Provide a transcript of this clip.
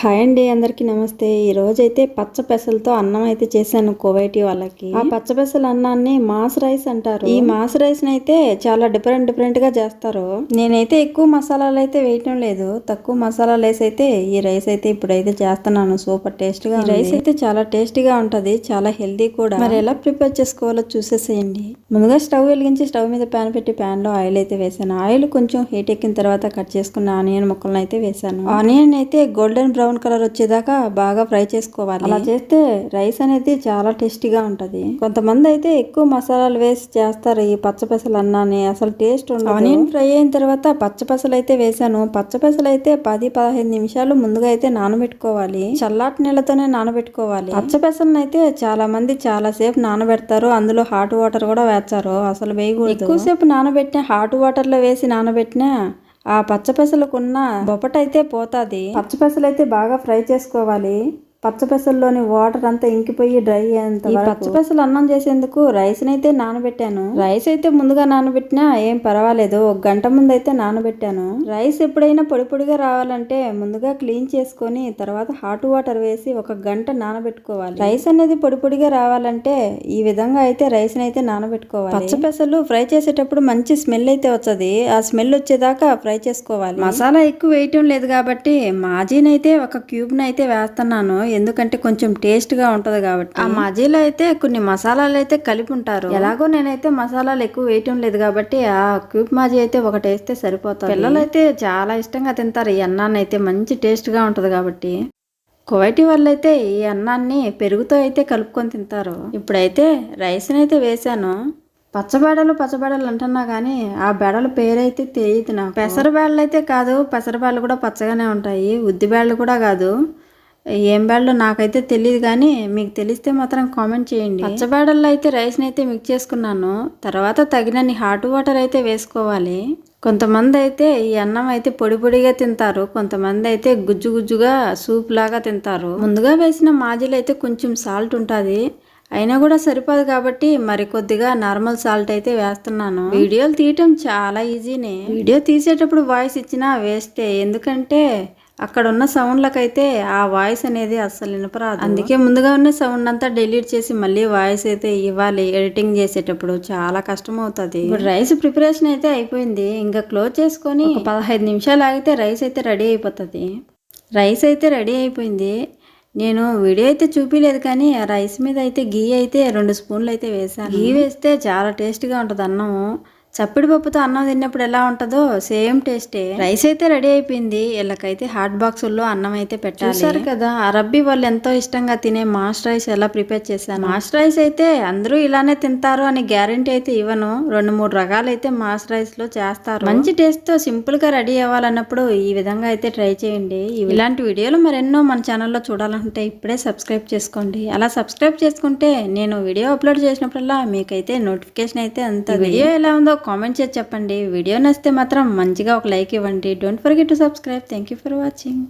Hi అండి అందరికీ నమస్తే. ఈ రోజు అయితే పచ్చ పెసలతో అన్నం అయితే చేశాను కువైటీ వాళ్ళకి. ఆ పచ్చ పెసల అన్నాన్ని మాస్ రైస్ అంటారు. ఈ మాస్ రైస్ అయితే చాలా డిఫరెంట్ డిఫరెంట్గా చేస్తారు. నేనైతే ఎక్కువ మసాలాలు అయితే వేయటం లేదు. తక్కువ మసాలాలు వేసి అయితే ఈ రైస్ అయితే ఇప్పుడైతే చేస్తున్నాను. సూపర్ టేస్ట్గా రైస్ అయితే చాలా టేస్టీగా ఉంటది. చాలా హెల్దీ కూడా. మరి ఎలా ప్రిపేర్ చేసుకోవాలో చూసేసేయండి. ముందుగా స్టవ్ వెలిగించి స్టవ్ మీద ప్యాన్ పెట్టి ప్యాన్లో ఆయిల్ అయితే వేసాను. ఆయిల్ కొంచెం హీట్ ఎక్కిన తర్వాత కట్ చేసుకున్న ఆనియన్ ముక్కలను అయితే వేసాను. ఆనియన్ అయితే గోల్డెన్ బ్రౌన్ కలర్ వచ్చేదాకా బాగా ఫ్రై చేసుకోవాలి. అలా చేస్తే రైస్ అనేది చాలా టేస్టీగా ఉంటది. కొంతమంది అయితే ఎక్కువ మసాలాలు వేసి చేస్తారు. ఈ పచ్చ పెసలు అన్నాన్ని అసలు టేస్ట్ ఉండదు. ఆనియన్ ఫ్రై అయిన తర్వాత పచ్చ పెసలు అయితే వేసాను. పచ్చ పెసలు అయితే పది పదహైదు నిమిషాలు ముందుగా అయితే నానబెట్టుకోవాలి. చల్లాటి నీళ్ళతోనే నానబెట్టుకోవాలి. పచ్చ పెసలను అయితే చాలా మంది చాలా సేపు నానబెడతారు. అందులో హాట్ వాటర్ కూడా వేస్తారు. అసలు వేయకూడదు. ఎక్కువసేపు నానబెట్టిన హాట్ వాటర్లో వేసి నానబెట్టినా ఆ పచ్చపెసలకున్న బొప్పటైతే పోతాది. పచ్చపెసలు అయితే బాగా ఫ్రై చేసుకోవాలి. పచ్చపెసల్లోని వాటర్ అంతా ఇంకిపోయి డ్రై అయ్యేంత ఈ పచ్చపెసలు అన్నం చేసేందుకు రైస్ అయితే నానబెట్టాను. రైస్ అయితే ముందుగా నానబెట్టినా ఏం పర్వాలేదు. ఒక గంట ముందు అయితే నానబెట్టాను. రైస్ ఎప్పుడైనా పొడి పొడిగా రావాలంటే ముందుగా క్లీన్ చేసుకొని తర్వాత హాట్ వాటర్ వేసి ఒక గంట నానబెట్టుకోవాలి. రైస్ అనేది పొడి పొడిగా రావాలంటే ఈ విధంగా అయితే రైస్ అయితే నానబెట్టుకోవాలి పచ్చపెసలు ఫ్రై చేసేటప్పుడు మంచి స్మెల్ అయితే వచ్చది ఆ స్మెల్ వచ్చేదాకా ఫ్రై చేసుకోవాలి. మసాలా ఎక్కువ వేయటం లేదు కాబట్టి మాజీనైతే ఒక క్యూబ్ అయితే వేస్తున్నాను. ఎందుకంటే కొంచెం టేస్ట్గా ఉంటది కాబట్టి. ఆ మాజీలో అయితే కొన్ని మసాలాలు అయితే కలిపి ఉంటారు. ఎలాగో నేనైతే మసాలాలు ఎక్కువ వేయటం లేదు కాబట్టి ఆ క్యూబ్ మాజీ అయితే ఒకటి వేస్తే సరిపోతుంది. పిల్లలు అయితే చాలా ఇష్టంగా తింటారు. ఈ అన్నాన్ని అయితే మంచి టేస్ట్గా ఉంటది కాబట్టి. కువైటీ వాళ్ళు అయితే ఈ అన్నాన్ని పెరుగుతో అయితే కలుపుకొని తింటారు. ఇప్పుడైతే రైస్ని అయితే వేసాను. పచ్చబేడలు పచ్చబేడలు అంటున్నా కానీ ఆ బెడల పేరైతే తెలియదు నాకు. పెసరబేడలు అయితే కాదు పెసరబేడలు కూడా పచ్చగానే ఉంటాయి. ఉద్దిబేడలు కూడా కాదు. ఏం బేడలో నాకైతే తెలియదు కానీ మీకు తెలిస్తే మాత్రం కామెంట్ చేయండి. పచ్చబేడల్లో అయితే రైస్ని అయితే మిక్స్ చేసుకున్నాను. తర్వాత తగినన్ని హాట్ వాటర్ అయితే వేసుకోవాలి. కొంతమంది అయితే ఈ అన్నం అయితే పొడి పొడిగా తింటారు. కొంతమంది అయితే గుజ్జు గుజ్జుగా సూప్ లాగా తింటారు. ముందుగా వేసిన మాజీలు అయితే కొంచెం సాల్ట్ ఉంటుంది. అయినా కూడా సరిపోదు కాబట్టి మరి కొద్దిగా నార్మల్ సాల్ట్ అయితే వేస్తున్నాను. వీడియోలు తీయటం చాలా ఈజీనే. వీడియో తీసేటప్పుడు వాయిస్ ఇచ్చినా వేస్టే. ఎందుకంటే అక్కడ ఉన్న సౌండ్లకైతే ఆ వాయిస్ అనేది అస్సలు వినపరాదు. అందుకే ముందుగా ఉన్న సౌండ్ అంతా డిలీట్ చేసి మళ్ళీ వాయిస్ అయితే ఇవ్వాలి ఎడిటింగ్ చేసేటప్పుడు చాలా కష్టం అవుతుంది ఇప్పుడు రైస్ ప్రిపరేషన్ అయితే అయిపోయింది. ఇంకా క్లోజ్ చేసుకొని పదహైదు నిమిషాలు ఆగితే రైస్ అయితే రెడీ అయిపోతుంది. రైస్ అయితే రెడీ అయిపోయింది. నేను వీడియో అయితే చూపించలేదు కానీ ఆ రైస్ మీద అయితే గీ అయితే రెండు స్పూన్లు అయితే వేసాను గీ వేస్తే చాలా టేస్ట్గా ఉంటుంది అన్నము చప్పిడి పప్పుతో అన్నం తిన్నప్పుడు ఎలా ఉంటుందో సేమ్ టేస్టే. రైస్ అయితే రెడీ అయిపోయింది. వీళ్ళకైతే హాట్ బాక్సుల్లో అన్నం అయితే పెట్టాలి. చూసారు కదా అరబ్బీ వాళ్ళు ఎంతో ఇష్టంగా తినే మాస్ రైస్ ఎలా ప్రిపేర్ చేశాను. మాస్ రైస్ అయితే అందరూ ఇలానే తింటారు అని గ్యారంటీ అయితే ఇవ్వను. రెండు మూడు రకాలు అయితే మాస్ రైస్లో చేస్తారు. మంచి టేస్ట్తో సింపుల్గా రెడీ అవ్వాలన్నప్పుడు ఈ విధంగా అయితే ట్రై చేయండి. ఇలాంటి వీడియోలు మరెన్నో మన ఛానల్లో చూడాలంటే ఇప్పుడే సబ్స్క్రైబ్ చేసుకోండి. అలా సబ్స్క్రైబ్ చేసుకుంటే నేను వీడియో అప్లోడ్ చేసినప్పుడల్లా మీకైతే నోటిఫికేషన్ అయితే అంత వీడియో ఎలా ఉందో కామెంట్ చేసి చెప్పండి. వీడియో నచ్చితే మాత్రం మంచిగా ఒక లైక్ ఇవ్వండి. Don't forget to subscribe thank you for watching